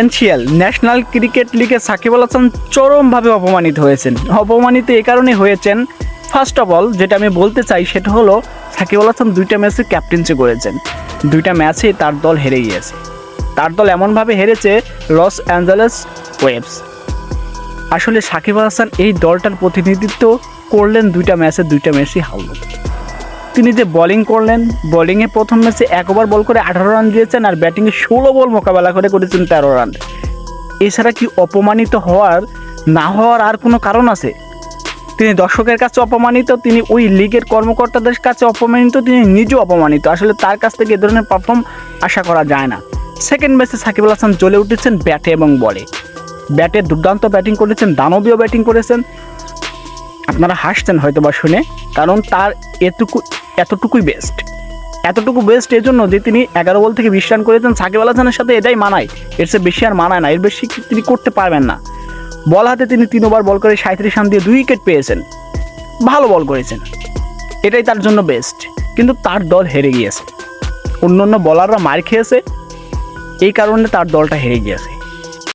NCL national cricket লিগে সাকিব আল হাসান চরমভাবে অপমানিত হয়েছেন। অপমানিত এ কারণে হয়েছেন ফার্স্ট অফ অল যেটা আমি বলতে চাই সেটা হলো, সাকিব আল হাসান দুইটা ম্যাচে ক্যাপ্টেন্সি করেছেন। দুইটা ম্যাচে তার দল হেরে গিয়েছে। তার দল এমনভাবে হেরেছে লস অ্যাঞ্জেলেস ওয়েবস আসলে সাকিব আল হাসান এই দলটার প্রতিনিধিত্ব করলেন দুইটা ম্যাচে, দুইটা ম্যাচই হারল তিনি যে বোলিং করলেন বোলিংয়ে প্রথম ম্যাচে এক ওভার বল করে আঠারো রান দিয়েছেন আর ব্যাটিংয়ে ষোলো বল মোকাবেলা করে করেছেন তেরো রান এছাড়া কি অপমানিত হওয়ার, না হওয়ার আর কোনো কারণ আছে? তিনি দর্শকের কাছে অপমানিত, তিনি ওই লিগের কর্মকর্তাদের কাছে অপমানিত, তিনি নিজেও অপমানিত। আসলে তার কাছ থেকে এ ধরনের পারফর্ম আশা করা যায় না। সেকেন্ড ম্যাচে সাকিব আল হাসান জ্বলে উঠেছেন ব্যাটে এবং বলে ব্যাটে দুর্দান্ত ব্যাটিং করেছেন, দানবীয় ব্যাটিং করেছেন। আপনারা হাসছেন হয়তো বা শুনে, কারণ তার এটুকু এতটুকুই বেস্ট এতটুকু বেস্ট এর জন্য যে তিনি এগারো বল থেকে বিশ রান করেছেন, সাকিব আল হাসানের সাথে এটাই মানায়। এর চেয়ে বেশি আর মানায় না, এর বেশি তিনি করতে পারবেন না। বল হাতে তিনি তিন ওভার বল করে সাঁত্রিশ রান দিয়ে দুই উইকেট পেয়েছেন। ভালো বল করেছেন। এটাই তার জন্য বেস্ট কিন্তু তার দল হেরে গিয়েছে। অন্য অন্য বলাররা মার খেয়েছে। এই কারণে তার দলটা হেরে গিয়েছে।